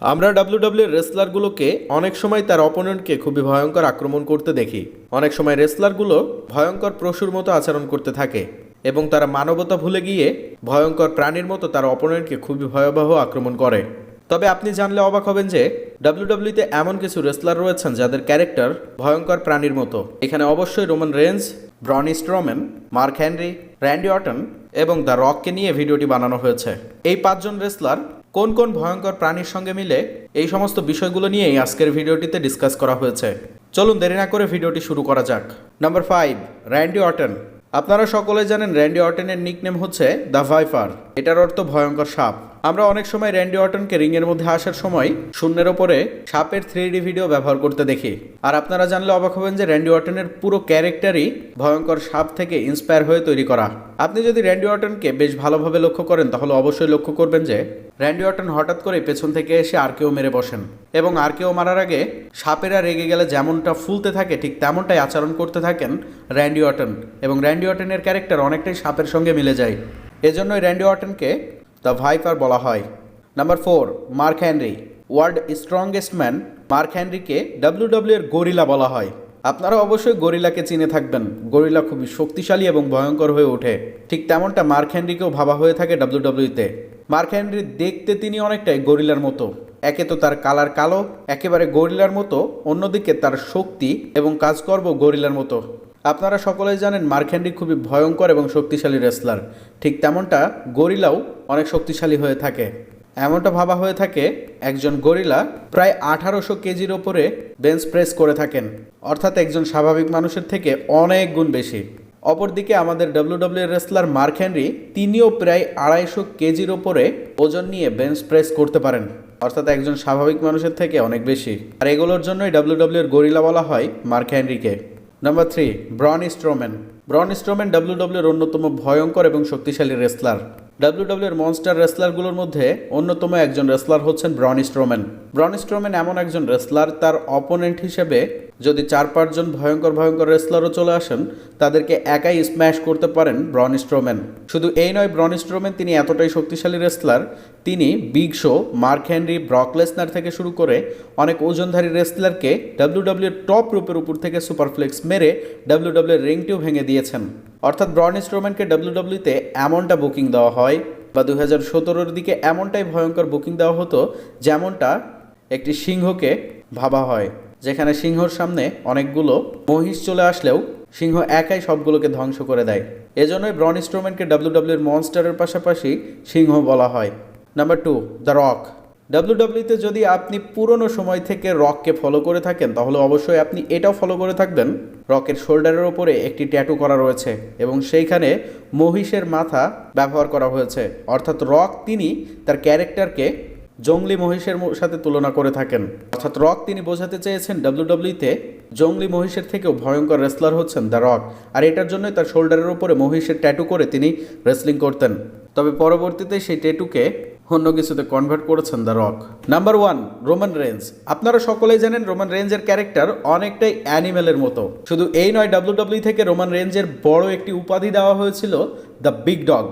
আমরা ডাব্লিউডাব্লিউ রেসলারগুলোকে অনেক সময় তার অপোনেন্টকে খুবই ভয়ঙ্কর আক্রমণ করতে দেখি। অনেক সময় রেসলারগুলো ভয়ঙ্কর পশুর মতো আচরণ করতে থাকে এবং তারা মানবতা ভুলে গিয়ে ভয়ঙ্কর প্রাণীর মতো তার অপোনেন্টকে খুবই ভয়াবহ আক্রমণ করে। তবে আপনি জানলে অবাক হবেন যে ডাব্লিউডাব্লিউতে এমন কিছু রেসলার রয়েছেন যাদের ক্যারেক্টার ভয়ঙ্কর প্রাণীর মতো। এখানে অবশ্যই Roman Reigns Braun Strowman Mark Henry Randy Orton এবং দ্য রককে নিয়ে ভিডিওটি বানানো হয়েছে। এই পাঁচজন রেসলার কোন কোন ভয়ঙ্কর প্রাণীর সঙ্গে মিলে এই সমস্ত বিষয়গুলো নিয়েই আজকের ভিডিওটিতে ডিসকাস করা হয়েছে। চলুন দেরি না করে ভিডিওটি শুরু করা যাক। নাম্বার ফাইভ র্যান্ডি অটন আপনারা সকলে জানেন র্যান্ডি অটনের নিকনেম হচ্ছে দ্য ভাইফার এটার অর্থ ভয়ঙ্কর সাপ। আমরা অনেক সময় র্যান্ডি অটনকে রিংয়ের মধ্যে আসার সময় শূন্যের ওপরে সাপের থ্রি ভিডিও ব্যবহার করতে দেখি। আর আপনারা জানলে অবাক হবেন যে র্যান্ডি অটনের পুরো ক্যারেক্টারই ভয়ঙ্কর সাপ থেকে ইন্সপায়ার হয়ে তৈরি করা। আপনি যদি র্যান্ডি অটনকে বেশ ভালোভাবে লক্ষ্য করেন, তাহলে অবশ্যই লক্ষ্য করবেন যে র্যান্ডি অটন হঠাৎ করে পেছন থেকে এসে আর কেউ মেরে বসেন এবং আর কেউ মারার আগে সাপেরা রেগে গেলে যেমনটা ফুলতে থাকে, ঠিক তেমনটাই আচরণ করতে থাকেন র্যান্ডি অটন এবং র্যান্ডি অটনের ক্যারেক্টার অনেকটাই সাপের সঙ্গে মিলে যায়। এজন্যই র্যান্ডি অটনকে দ্য ভাইপার বলা হয়। Number four Mark Henry world strongest man Mark হ্যানরিকে WWE এর গরিলা বলা হয়। আপনারা অবশ্যই গরিলাকে চিনে থাকবেন। গরিলা খুবই শক্তিশালী এবং ভয়ঙ্কর হয়ে ওঠে। ঠিক তেমনটা মার্ক হ্যানরিকেও ভাবা হয়ে থাকে ডাব্লিউডাব্লিউতে মার্ক হ্যানরি দেখতে তিনি অনেকটাই গরিলার মতো। একে তো তার কালার কালো, একেবারে গরিলার মতো, অন্যদিকে তার শক্তি এবং কাজকর্ম গরিলার মতো। আপনারা সকলেই জানেন হ্যানরি খুবই ভয়ঙ্কর এবং শক্তিশালী রেসলার। ঠিক তেমনটা গরিলাও অনেক শক্তিশালী হয়ে থাকে। এমনটা ভাবা হয়ে থাকে, একজন গরিলা প্রায় আঠারোশো কেজির ওপরে বেঞ্চ প্রেস করে থাকেন। অর্থাৎ একজন স্বাভাবিক মানুষের থেকে অনেক গুণ বেশি। অপরদিকে আমাদের ডাব্লিউডাব্লিউ রেসলার মার্ক হেনরি তিনিও প্রায় আড়াইশো কেজির ওপরে ওজন নিয়ে বেঞ্চ প্রেস করতে পারেন। অর্থাৎ একজন স্বাভাবিক মানুষের থেকে অনেক বেশি। আর এগুলোর জন্যই ডাব্লিউডাব্লিউ গরিলা বলা হয় Mark হেনরিকে number three Braun Strowman Braun Strowman W W এর অন্যতম ভয়ঙ্কর এবং শক্তিশালী রেসলার ডাব্লিউডাব্লিউ এর মনস্টার রেসলারগুলোর মধ্যে অন্যতম একজন রেসলার হচ্ছেন ব্রন স্ট্রোম্যান ব্রন স্ট্রোম্যান এমন একজন রেসলার তার অপোনেন্ট হিসেবে যদি চার পাঁচজন ভয়ঙ্কর ভয়ঙ্কর রেসলারও চলে আসেন, তাদেরকে একাই স্ম্যাশ করতে পারেন ব্রন স্ট্রোম্যান শুধু এই নয় ব্রন স্ট্রোম্যান তিনি এতটাই শক্তিশালী রেসলার তিনি Big Show Mark Henry Brock Lesnar থেকে শুরু করে অনেক ওজনধারী রেসলারকে ডাব্লিউডাব্লিউ টপ রূপের উপর থেকে সুপারফ্লেক্স মেরে ডাব্লিউডাব্লিউ রিংটিও ভেঙে দিয়েছেন। অর্থাৎ ব্রন স্ট্রোম্যানকে ডাব্লিউডাব্লিউতে এমনটা বুকিং দেওয়া হয়, বা দু হাজার সতেরোর দিকে এমনটাই ভয়ঙ্কর বুকিং দেওয়া হতো, যেমনটা একটি সিংহকে ভাবা হয়, যেখানে সিংহর সামনে অনেকগুলো মহিষ চলে আসলেও সিংহ একাই সবগুলোকে ধ্বংস করে দেয়। এজন্যই ব্রন স্ট্রোম্যানকে ডাব্লিউডাব্লিউর মনস্টারের পাশাপাশি সিংহ বলা হয়। Number two, the Rock. ডাব্লিউডাব্লিউতে যদি আপনি পুরনো সময় থেকে রককে ফলো করে থাকেন, তাহলে অবশ্যই আপনি এটাও ফলো করে থাকবেন। রকের শোল্ডারের ওপরে একটি ট্যাটু করা রয়েছে এবং সেইখানে মহিষের মাথা ব্যবহার করা হয়েছে। অর্থাৎ রক তিনি তার ক্যারেক্টারকে জঙ্গলি মহিষের সাথে তুলনা করে থাকেন। অর্থাৎ রক তিনি বোঝাতে চেয়েছেন ডাব্লিউডাব্লিউতে জঙ্গলি মহিষের থেকেও ভয়ঙ্কর রেসলার হচ্ছেন দ্য রক আর এটার জন্যই তার শোল্ডারের ওপরে মহিষের ট্যাটু করে তিনি রেসলিং করতেন। তবে পরবর্তীতে সেই ট্যাটুকে অন্য কিছুতে কনভার্ট করেছেন the Rock number one Roman Reigns আপনারা সকলেই জানেন রোমান রেঞ্জের ক্যারেক্টার অনেকটাই অ্যানিমেলের মতো। শুধু এই নয় ডাব্লিউডাব্লিউ থেকে রোমান রেঞ্জের বড় একটি উপাধি দেওয়া হয়েছিল দ্য বিগ ডগ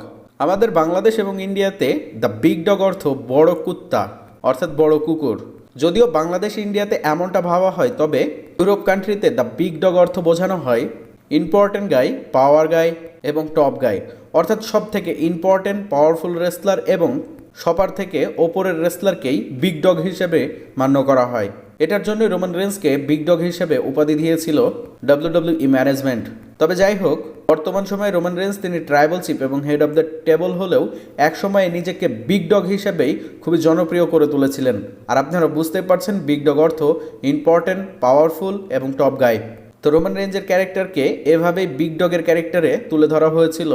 আমাদের বাংলাদেশ এবং ইন্ডিয়াতে দ্য বিগ ডগ অর্থ বড় কুত্তা, অর্থাৎ বড় কুকুর। যদিও বাংলাদেশ, ইন্ডিয়াতে এমনটা ভাবা হয়, তবে ইউরোপ কান্ট্রিতে দ্য বিগ ডগ অর্থ বোঝানো হয় ইম্পর্টেন্ট গাই পাওয়ার গাই এবং টপ গাই অর্থাৎ সব থেকে ইম্পর্টেন্ট পাওয়ারফুল রেসলার এবং সবার থেকে ওপরের রেসলারকেই বিগ ডগ হিসেবে মান্য করা হয়। এটার জন্য রোমান রেন্সকে বিগ ডগ হিসেবে উপাধি দিয়েছিল ডাব্লিউডাব্লিউই ম্যানেজমেন্ট তবে যাই হোক, বর্তমান সময়ে রোমান রেন্স তিনি ট্রাইবাল চিপ এবং হেড অব দ্য টেবল হলেও এক সময়ে নিজেকে বিগ ডগ হিসেবেই খুবই জনপ্রিয় করে তুলেছিলেন। আর আপনারা বুঝতেই পারছেন বিগ ডগ অর্থ ইম্পর্টেন্ট পাওয়ারফুল এবং টপ গাই তো রোমান রেঞ্জের ক্যারেক্টারকে এভাবেই বিগ ডগের ক্যারেক্টারে তুলে ধরা হয়েছিল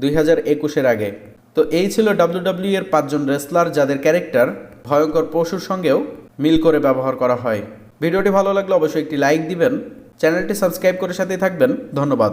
দুই হাজার একুশের আগে। তো এই ছিল ডাব্লিউডাব্লিউ এর পাঁচজন রেসলার যাদের ক্যারেক্টার ভয়ঙ্কর পশুর সঙ্গেও মিল করে ব্যবহার করা হয়। ভিডিওটি ভালো লাগলে অবশ্যই একটি লাইক দিবেন। চ্যানেলটি সাবস্ক্রাইব করে সাথেই থাকবেন। ধন্যবাদ।